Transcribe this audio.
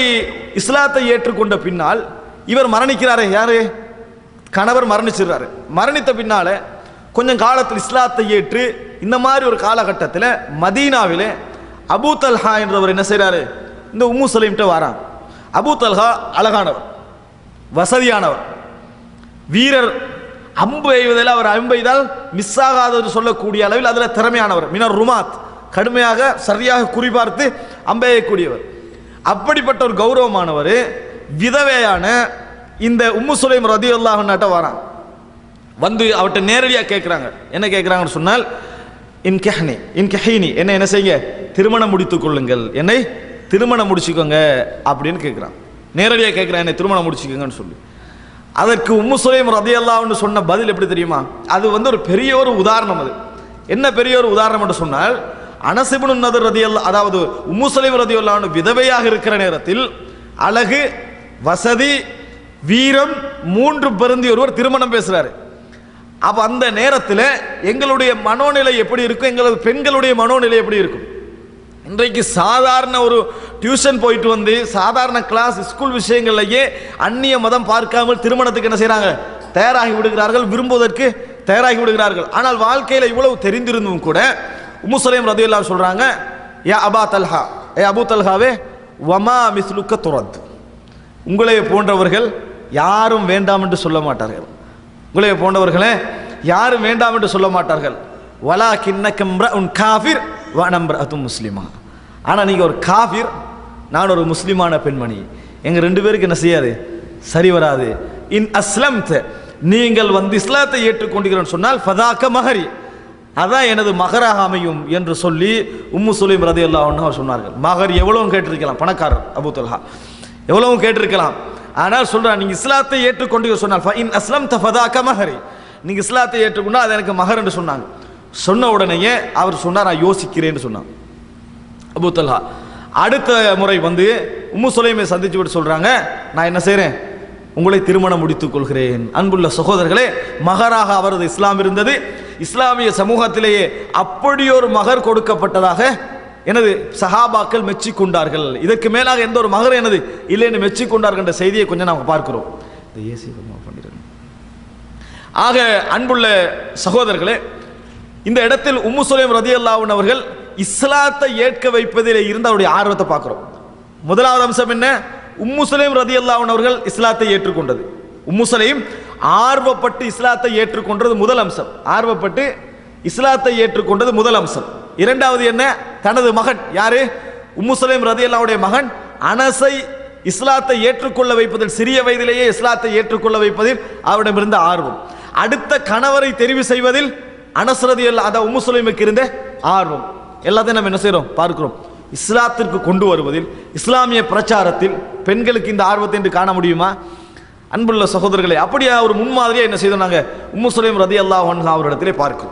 இப்படி இஸ்லாத்தை ஏற்றுக்கொண்ட பின்னால் இவர் மரணிக்கிறாரே யாரு? கணவர் மரணிச்சிடுறாரு. மரணித்த பின்னால கொஞ்சம் காலத்தில் இஸ்லாத்தை ஏற்று இந்த மாதிரி ஒரு காலகட்டத்தில் மதீனாவில் அபூ தல்ஹா என்றவர் என்ன செய்கிறாரு இந்த உம்மு சலீம்கிட்ட வாரான். அபூ தல்ஹா அழகானவர் வசதியானவர். வீரர் அம்பு எய்வதில் அவர் அம்பெய்தால் மிஸ் ஆகாதது சொல்லக்கூடிய அளவில் அதில் திறமையானவர். மினர் ருமாத் கடுமையாக சரியாக குறிபார்த்து அம்பெய்யக்கூடியவர் அப்படிப்பட்ட ஒரு கௌரவமானவர் விதவையான இந்த உம்மு சுலைம் ரதி அல்லாஹ்னாட்ட வரான். வந்து அவட்ட நேரடியாக கேட்குறாங்க என்ன கேட்குறாங்கன்னு சொன்னால் இன் கெஹ்னி இன் கெஹினி என்ன என்ன செய்யுங்க? திருமணம் முடித்து கொள்ளுங்கள். என்னை திருமணம் முடிச்சுக்கோங்க அப்படின்னு கேட்குறான் நேரடியாக கேட்குறான் என்னை திருமணம் முடிச்சுக்கோங்கன்னு சொல்லி. அதற்கு உம்மு சுலைம் ரதியல்லான்னு சொன்ன பதில் எப்படி தெரியுமா? அது வந்து ஒரு பெரிய ஒரு உதாரணம் அது. என்ன பெரிய ஒரு உதாரணம் என்று சொன்னால் அனசிபுனு நதர் ரதியல் அதாவது உம்முசலிம் சுலைம் விதவையாக இருக்கிற நேரத்தில் அழகு வசதி வீரம் மூன்று பெருந்தி ஒருவர் திருமணம் பேசுறாரு. அப்ப அந்த நேரத்தில் எங்களுடைய மனோநிலை எப்படி இருக்கும்? எங்களது பெண்களுடைய மனோநிலை எப்படி இருக்கும்? இன்றைக்கு சாதாரண ஒரு டியூஷன் போயிட்டு வந்து சாதாரண கிளாஸ் ஸ்கூல் விஷயங்கள்லயே அந்நிய மதம் பார்க்காமல் திருமணத்துக்கு என்ன செய்கிறாங்க தயாராகி விடுகிறார்கள் விரும்புவதற்கு தயாராகி விடுகிறார்கள். ஆனால் வாழ்க்கையில இவ்வளவு தெரிந்திருந்தும் கூட உம்முசலேம் ரதியுல்லா சொல்றாங்க யா அபா தல்ஹா ஏ அபு தல்ஹாவே வமா மிஸ்லுக்க துரத். உங்களை போன்றவர்கள் யாரும் வேண்டாம் என்று சொல்ல மாட்டார்கள். உங்களை போன்றவர்களே யாரும் வேண்டாம் என்று சொல்ல மாட்டார்கள். வலா கிண்ணக்கம்ர உன் காஃபிர் வனம்ர அது முஸ்லீமா. ஆனால் நீங்கள் ஒரு காஃபிர் நான் ஒரு முஸ்லீமான பெண்மணி. எங்கள் ரெண்டு பேருக்கு என்ன செய்யாது? சரி வராது. இன் அஸ்லம் நீங்கள் வந்து இஸ்லாத்தை ஏற்றுக்கொண்டீர்கள் சொன்னால் ஃபதாக்க மஹரி. அதான் எனது மகராக அமையும் என்று சொல்லி உம்மு சுலீம் ரதி அவர் சொன்னார்கள். மகர் எவ்வளவும் கேட்டிருக்கலாம் பணக்காரர் அபு தொல்ஹா. எவ்வளவும் கேட்டிருக்கலாம். ஆனால் சொல்கிறான் நீங்க இஸ்லாத்தை ஏற்றுக்கொண்டு சொன்னால் "ஃப இன் அஸ்லம் தஃபதாக்க மஹரி. நீங்க இஸ்லாத்தை ஏற்றுக்கொண்டா அது எனக்கு மகர் என்று சொன்னாங்க. சொன்ன உடனேயே அவர் சொன்னார் நான் யோசிக்கிறேன்னு சொன்னான். அபூ அடுத்த முறை வந்து உம்மு சுலைமை சந்திச்சு விட்டு சொல்றாங்க நான் என்ன செய்கிறேன் உங்களை திருமணம் முடித்துக் கொள்கிறேன். அன்புள்ள சகோதரர்களே மகராக அவரது இஸ்லாம் இருந்தது. இஸ்லாமிய சமூகத்திலேயே அப்படி ஒரு மகர் கொடுக்கப்பட்டதாக எனது சஹாபாக்கள் மெச்சிக்கொண்டார்கள். இதற்கு மேலாக எந்த ஒரு மகர் எனது இல்லைன்னு மெச்சிக்கொண்டார்கள் என்ற செய்தியை கொஞ்சம் நாம் பார்க்கிறோம். இந்த ஏசி பண்ணிடுங்க. ஆக அன்புள்ள சகோதரர்களே இந்த இடத்தில் உம்மு சுலேம் ரதி அவர்கள் இஸ்லாத்தை ஏற்க வைப்பதில் இருந்த அவருடைய ஆர்வத்தை பார்க்குறோம். முதலாவது அம்சம் என்ன? உம்மு சுலேம் ரதி அவர்கள் இஸ்லாத்தை ஏற்றுக்கொண்டது. உம்மு ஆர்வப்பட்டு இஸ்லாத்தை ஏற்றுக்கொண்டது முதல் அம்சம். ஆர்வப்பட்டு இஸ்லாத்தை ஏற்றுக்கொண்டது முதல் அம்சம். இரண்டாவது என்ன? தனது மகன். யாரு? உம்மு ரதியல்லாவுடைய மகன். அனசை இஸ்லாத்தை ஏற்றுக்கொள்ள வைப்பதில் சிறிய வயதிலேயே இஸ்லாத்தை ஏற்றுக்கொள்ள வைப்பதில் அவரிடமிருந்த ஆர்வம். அடுத்த கணவரை தெரிவு செய்வதில் அனசரதி அத உம்மு சுலைமுக்கு இருந்த ஆர்வம். எல்லாத்தையும் நம்ம என்ன செய்கிறோம் பார்க்கிறோம். இஸ்லாத்திற்கு கொண்டு வருவதில் இஸ்லாமிய பிரச்சாரத்தில் பெண்களுக்கு இந்த ஆர்வத்தை என்று காண முடியுமா? அன்புள்ள சகோதரர்களை அப்படியே ஒரு முன்மாதிரியாக என்ன செய்தோம் நாங்கள் உம்முசுலைம் ரதி அல்லாஹன் அவரிடத்திலே பார்க்கிறோம்.